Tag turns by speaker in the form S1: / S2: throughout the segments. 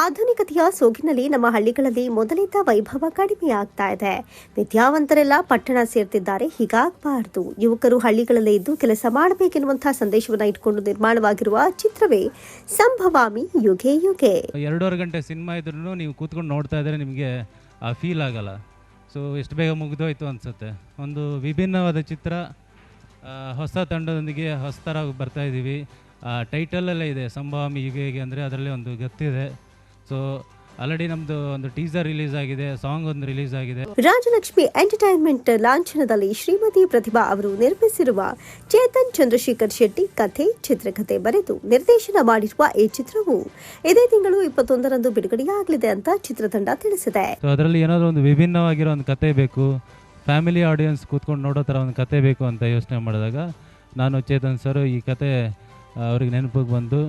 S1: ಆಧುನಿಕತೆಯ ಸೋಗಿನಲ್ಲಿ ನಮ್ಮ ಹಳ್ಳಿಗಳಲ್ಲಿ ಮೊದಲಿದ್ದ ವೈಭವ ಕಡಿಮೆಯಾಗ್ತಾ ಇದೆ. ವಿದ್ಯಾವಂತರೆಲ್ಲ ಪಟ್ಟಣ ಸೇರ್ತಿದ್ದಾರೆ. ಹೀಗಾಗಬಾರದು. ಯುವಕರು ಹಳ್ಳಿಗಳಲ್ಲೇ ಇದ್ದು ಕೆಲಸ ಮಾಡಬೇಕೆನ್ನುವಂತಹ ಸಂದೇಶವನ್ನು ಇಟ್ಕೊಂಡು ನಿರ್ಮಾಣವಾಗಿರುವ ಚಿತ್ರವೇ ಸಂಭವಾಮಿ ಯುಗೆ ಯುಗೆ.
S2: ಎರಡೂವರೆ ಗಂಟೆ ಸಿನಿಮಾ ಇದ್ರೂ ನೀವು ಕೂತ್ಕೊಂಡು ನೋಡ್ತಾ ಇದ್ರೆ ನಿಮಗೆ ಫೀಲ್ ಆಗಲ್ಲ. ಸೊ ಎಷ್ಟು ಬೇಗ ಮುಗಿದೋಯ್ತು ಅನಿಸುತ್ತೆ. ಒಂದು ವಿಭಿನ್ನವಾದ ಚಿತ್ರ ಹೊಸ ತಂಡದೊಂದಿಗೆ ಹೊಸ ಥರ ಬರ್ತಾ ಇದ್ದೀವಿ. ಟೈಟಲಲ್ಲೇ ಇದೆ, ಸಂಭವಾಮಿ ಯುಗೆ ಯುಗೆ ಅಂದರೆ ಅದರಲ್ಲಿ ಒಂದು ಗತ್ತಿದೆ. ಸೊ ಆಲ್ರೆಡಿ ನಮ್ದು ಒಂದು ಟೀಸರ್ ರಿಲೀಸ್ ಆಗಿದೆ ಸಾಂಗ್ ಒಂದು ರಿಲೀಸ್ ಆಗಿದೆ.
S1: ರಾಜಲಕ್ಷ್ಮಿ ಎಂಟರ್ಟೈನ್ಮೆಂಟ್ ಲಾಂಛನದಲ್ಲಿ ಶ್ರೀಮತಿ ಪ್ರತಿಭಾ ಅವರು ನಿರ್ಮಿಸಿರುವ ಚೇತನ್ ಚಂದ್ರಶೇಖರ್ ಶೆಟ್ಟಿ ಕಥೆ ಚಿತ್ರಕಥೆ ಬರೆದು ನಿರ್ದೇಶನ ಮಾಡಿರುವ ಈ ಚಿತ್ರವು ಇದೇ ತಿಂಗಳು ಇಪ್ಪತ್ತೊಂದರಂದು ಬಿಡುಗಡೆಯಾಗಲಿದೆ ಅಂತ ಚಿತ್ರತಂಡ ತಿಳಿಸಿದೆ.
S2: ಅದರಲ್ಲಿ ಏನಾದರೂ ಒಂದು ವಿಭಿನ್ನವಾಗಿರೋ ಒಂದು ಕತೆ ಬೇಕು ಫ್ಯಾಮಿಲಿ ಆಡಿಯನ್ಸ್ ಕೂತ್ಕೊಂಡು ನೋಡೋ ಥರ ಒಂದು ಕತೆ ಬೇಕು ಅಂತ ಯೋಚನೆ ಮಾಡಿದಾಗ ನಾನು ಚೇತನ್ ಸರ್ ಈ ಕತೆ ಅವ್ರಿಗೆ ನೆನಪಿಗೆ ಬಂದು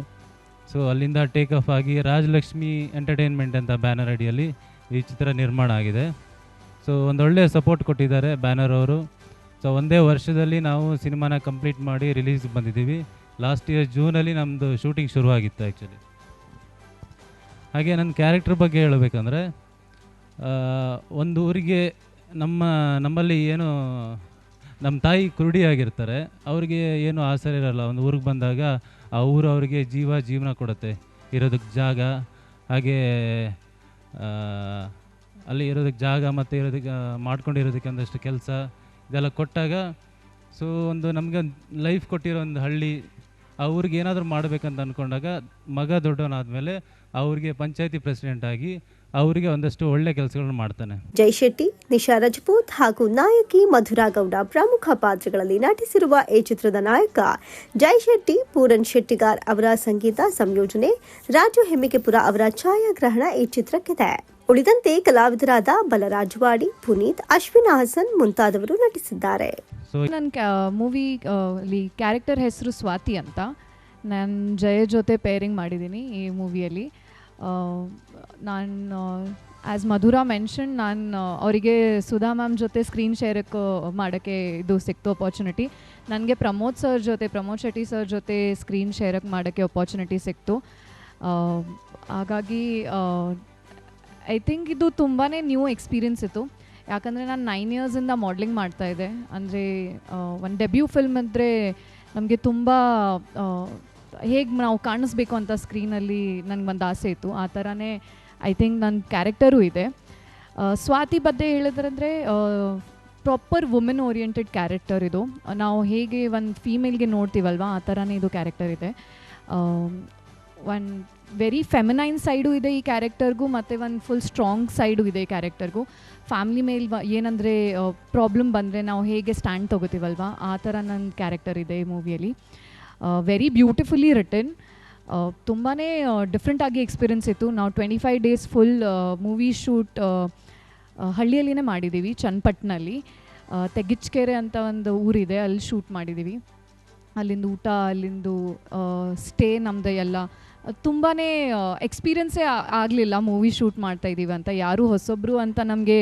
S2: ಸೊ ಅಲ್ಲಿಂದ ಟೇಕ್ ಆಫ್ ಆಗಿ ರಾಜಲಕ್ಷ್ಮಿ ಎಂಟರ್ಟೈನ್ಮೆಂಟ್ ಅಂತ ಬ್ಯಾನರ್ ಅಡಿಯಲ್ಲಿ ಈ ಚಿತ್ರ ನಿರ್ಮಾಣ ಆಗಿದೆ. ಸೊ ಒಂದೊಳ್ಳೆಯ ಸಪೋರ್ಟ್ ಕೊಟ್ಟಿದ್ದಾರೆ ಬ್ಯಾನರ್ ಅವರು. ಸೊ ಒಂದೇ ವರ್ಷದಲ್ಲಿ ನಾವು ಸಿನಿಮಾನ ಕಂಪ್ಲೀಟ್ ಮಾಡಿ ರಿಲೀಸ್ಗೆ ಬಂದಿದ್ದೀವಿ. ಲಾಸ್ಟ್ ಇಯರ್ ಜೂನಲ್ಲಿ ನಮ್ಮದು ಶೂಟಿಂಗ್ ಶುರುವಾಗಿತ್ತು ಆ್ಯಕ್ಚುಲಿ ಹಾಗೆ ನನ್ನ ಕ್ಯಾರೆಕ್ಟರ್ ಬಗ್ಗೆ ಹೇಳಬೇಕಂದ್ರೆ ಒಂದು ಊರಿಗೆ ನಮ್ಮ, ನಮ್ಮಲ್ಲಿ ಏನು ನಮ್ಮ ತಾಯಿ ಕುರುಡಿಯಾಗಿರ್ತಾರೆ. ಅವ್ರಿಗೆ ಏನು ಆಸರೆ ಇರಲ್ಲ. ಒಂದು ಊರಿಗೆ ಬಂದಾಗ ಆ ಊರು ಅವರಿಗೆ ಜೀವ ಜೀವನ ಕೊಡುತ್ತೆ. ಇರೋದಕ್ಕೆ ಜಾಗ, ಹಾಗೆ ಅಲ್ಲಿ ಇರೋದಕ್ಕೆ ಜಾಗ ಮತ್ತು ಇರೋದಕ್ಕೆ ಮಾಡ್ಕೊಂಡಿರೋದಕ್ಕೆ ಒಂದಷ್ಟು ಕೆಲಸ ಇದೆಲ್ಲ ಕೊಟ್ಟಾಗ, ಸೊ ಒಂದು ನಮಗೆ ಲೈಫ್ ಕೊಟ್ಟಿರೋ ಒಂದು ಹಳ್ಳಿ, ಆ ಊರಿಗೆ ಏನಾದರೂ ಮಾಡಬೇಕಂತ ಅಂದ್ಕೊಂಡಾಗ ಮಗ ದೊಡ್ಡವನಾದಮೇಲೆ ಮೇಲೆ ಅವರಿಗೆ ಪಂಚಾಯತಿ ಪ್ರೆಸಿಡೆಂಟ್ ಆಗಿ ಆ ಊರಿಗೆ ಒಂದಷ್ಟು ಒಳ್ಳೆ ಕೆಲಸಗಳನ್ನು ಮಾಡ್ತಾನೆ.
S1: ಜೈ ಶೆಟ್ಟಿ ನಿಶಾ ರಜಪೂತ್ ಹಾಗೂ ನಾಯಕಿ ಮಧುರಾ ಗೌಡ ಪ್ರಮುಖ ಪಾತ್ರಗಳಲ್ಲಿ ನಟಿಸಿರುವ ಈ ಚಿತ್ರದ ನಾಯಕ ಜೈ ಶೆಟ್ಟಿ ಪೂರನ್ ಶೆಟ್ಟಿಗಾರ್ ಅವರ ಸಂಗೀತ ಸಂಯೋಜನೆ ರಾಜು ಹೆಮ್ಮಿಗೆಪುರ ಅವರ ಛಾಯಾಗ್ರಹಣ ಈ ಚಿತ್ರಕ್ಕಿದೆ. ಉಳಿದಂತೆ ಕಲಾವಿದರಾದ ಬಲರಾಜ್ವಾಡಿ ಪುನೀತ್ ಅಶ್ವಿನ್ ಹಾಸನ್ ಮುಂತಾದವರು ನಟಿಸಿದ್ದಾರೆ.
S2: ಸೊ
S3: ನನ್ನ ಮೂವಿ ಅಲ್ಲಿ ಕ್ಯಾರೆಕ್ಟರ್ ಹೆಸರು ಸ್ವಾತಿ ಅಂತ. ನಾನು ಜಯ ಜೊತೆ ಪೇರಿಂಗ್ ಮಾಡಿದ್ದೀನಿ ಈ ಮೂವಿಯಲ್ಲಿ. ನಾನು ಆ್ಯಸ್ ಮಧುರಾ ಮೆನ್ಷನ್ ನಾನು ಅವರಿಗೆ ಸುಧಾ ಮ್ಯಾಮ್ ಜೊತೆ ಸ್ಕ್ರೀನ್ ಶೇರಕ್ಕೆ ಮಾಡೋಕ್ಕೆ ಇದು ಸಿಕ್ತು ಅಪಾರ್ಚುನಿಟಿ ನನಗೆ ಪ್ರಮೋದ್ ಸರ್ ಜೊತೆ, ಪ್ರಮೋದ್ ಶೆಟ್ಟಿ ಸರ್ ಜೊತೆ ಸ್ಕ್ರೀನ್ ಶೇರಕ್ಕೆ ಮಾಡೋಕ್ಕೆ ಅಪಾರ್ಚುನಿಟಿ ಸಿಕ್ತು. ಹಾಗಾಗಿ ಐ ಥಿಂಕ್ ಇದು ತುಂಬಾ ನ್ಯೂ ಎಕ್ಸ್ಪೀರಿಯನ್ಸ್ ಇತ್ತು. ಯಾಕಂದರೆ ನಾನು ನೈನ್ ಇಯರ್ಸಿಂದ ಮಾಡ್ಲಿಂಗ್ ಮಾಡ್ತಾ ಇದ್ದೆ. ಅಂದರೆ ಒಂದು ಡೆಬ್ಯೂ ಫಿಲ್ಮ್ ಅಂದರೆ ನಮಗೆ ತುಂಬ ಹೇಗೆ ನಾವು ಕಾಣಿಸ್ಬೇಕು ಅಂತ ಸ್ಕ್ರೀನಲ್ಲಿ ನನಗೆ ಒಂದು ಆಸೆ ಇತ್ತು. ಆ ಥರನೇ ಐ ಥಿಂಕ್ ನನ್ನ ಕ್ಯಾರೆಕ್ಟರೂ ಇದೆ. ಸ್ವಾತಿ ಬಗ್ಗೆ ಹೇಳಿದ್ರಂದರೆ ಪ್ರಾಪರ್ ವುಮೆನ್ ಓರಿಯೆಂಟೆಡ್ ಕ್ಯಾರೆಕ್ಟರ್ ಇದು. ನಾವು ಹೇಗೆ ಒಂದು ಫೀಮೇಲ್ಗೆ ನೋಡ್ತೀವಲ್ವ, ಆ ಥರನೇ ಇದು ಕ್ಯಾರೆಕ್ಟರ್ ಇದೆ. ಒಂದು ವೆರಿ ಫೆಮಿನೈನ್ ಸೈಡು ಇದೆ ಈ ಕ್ಯಾರೆಕ್ಟರ್ಗೂ ಮತ್ತು ಒಂದು ಫುಲ್ ಸ್ಟ್ರಾಂಗ್ ಸೈಡು ಇದೆ ಈ ಕ್ಯಾರೆಕ್ಟರ್ಗೂ ಫ್ಯಾಮ್ಲಿ ಮೇಲೆ ಏನಂದರೆ ಪ್ರಾಬ್ಲಮ್ ಬಂದರೆ ನಾವು ಹೇಗೆ ಸ್ಟ್ಯಾಂಡ್ ತೊಗೋತೀವಲ್ವ, ಆ ಥರ ನನ್ನ ಕ್ಯಾರೆಕ್ಟರ್ ಇದೆ ಈ ಮೂವಿಯಲ್ಲಿ ವೆರಿ ಬ್ಯೂಟಿಫುಲ್ಲಿ ರಿಟರ್ನ್ ತುಂಬಾ ಡಿಫ್ರೆಂಟಾಗಿ ಎಕ್ಸ್ಪೀರಿಯನ್ಸ್ ಇತ್ತು. ನಾವು twenty five days full movie shoot ಹಳ್ಳಿಯಲ್ಲಿನೇ ಮಾಡಿದ್ದೀವಿ ಚನ್ನಪಟ್ಟಣಲ್ಲಿ ತೆಗಿಚ್ಕೆರೆ ಅಂತ ಒಂದು ಊರಿದೆ, ಅಲ್ಲಿ ಶೂಟ್ ಮಾಡಿದ್ದೀವಿ ಅಲ್ಲಿಂದ ಊಟ, ಅಲ್ಲಿಂದು ಸ್ಟೇ ನಮ್ಮದು ಎಲ್ಲ. ತುಂಬಾ ಎಕ್ಸ್ಪೀರಿಯನ್ಸೇ ಆಗಲಿಲ್ಲ ಮೂವಿ ಶೂಟ್ ಮಾಡ್ತಾ ಇದ್ದೀವಿ ಅಂತ. ಯಾರೂ ಹೊಸೊಬ್ಬರು ಅಂತ ನಮಗೆ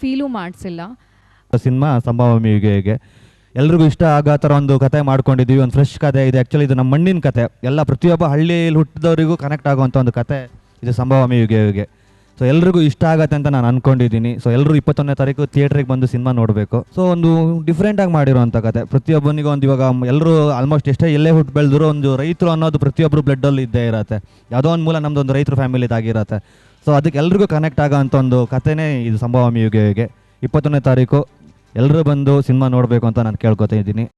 S3: ಫೀಲು ಮಾಡಿಸಿಲ್ಲ.
S4: ಸಿನಿಮಾ ಯುಗೆಗೆ ಎಲ್ರಿಗೂ ಇಷ್ಟ ಆಗೋ ಥರ ಒಂದು ಕತೆ ಮಾಡ್ಕೊಂಡಿದ್ದೀವಿ. ಒಂದು ಫ್ರೆಶ್ ಕತೆ ಇದೆ. ಆ್ಯಕ್ಚುಲಿ ಇದು ನಮ್ಮ ಮಣ್ಣಿನ ಕತೆ. ಎಲ್ಲ ಪ್ರತಿಯೊಬ್ಬ ಹಳ್ಳಿಯಲ್ಲಿ ಹುಟ್ಟಿದವರಿಗೂ ಕನೆಕ್ಟ್ ಆಗುವಂಥ ಒಂದು ಕತೆ. ಇದು ಸಂಭವಮಿ ಯುಗೆ ಯುಗೆ ಸೊ ಎಲ್ರಿಗೂ ಇಷ್ಟ ಆಗತ್ತೆ ಅಂತ ನಾನು ಅನ್ಕೊಂಡಿದ್ದೀನಿ. ಸೊ ಎಲ್ಲರೂ ಇಪ್ಪತ್ತೊಂದನೇ ತಾರೀಕು ಥಿಯೇಟ್ರಿಗೆ ಬಂದು ಸಿನಿಮಾ ನೋಡಬೇಕು. ಸೊ ಒಂದು ಡಿಫ್ರೆಂಟಾಗಿ ಮಾಡಿರೋಂಥ ಕತೆ. ಪ್ರತಿಯೊಬ್ಬನಿಗೂ ಒಂದು ಇವಾಗ ಎಲ್ಲರೂ ಆಲ್ಮೋಸ್ಟ್ ಎಷ್ಟೇ ಎಲ್ಲೇ ಹುಟ್ಟು ಬೆಳೆದ್ರು ಒಂದು ರೈತರು ಅನ್ನೋದು ಪ್ರತಿಯೊಬ್ಬರು ಬ್ಲಡ್ಡಲ್ಲಿ ಇದ್ದೇ ಇರುತ್ತೆ. ಯಾವುದೋ ಒಂದು ಮೂಲ ನಮ್ಮದು ಒಂದು ರೈತರ ಫ್ಯಾಮಿಲಿದಾಗಿರುತ್ತೆ ಸೊ ಅದಕ್ಕೆ ಎಲ್ರಿಗೂ ಕನೆಕ್ಟ್ ಆಗೋ ಅಂಥ ಒಂದು ಕಥೆನೇ ಇದು ಸಂಭವಮಿ ಯುಗೆ ಇಪ್ಪತ್ತೊಂದನೇ ತಾರೀಕು ಎಲ್ಲರೂ ಬಂದು ಸಿನಿಮಾ ನೋಡಬೇಕು ಅಂತ ನಾನು ಕೇಳ್ಕೊತಾ ಇದ್ದೀನಿ.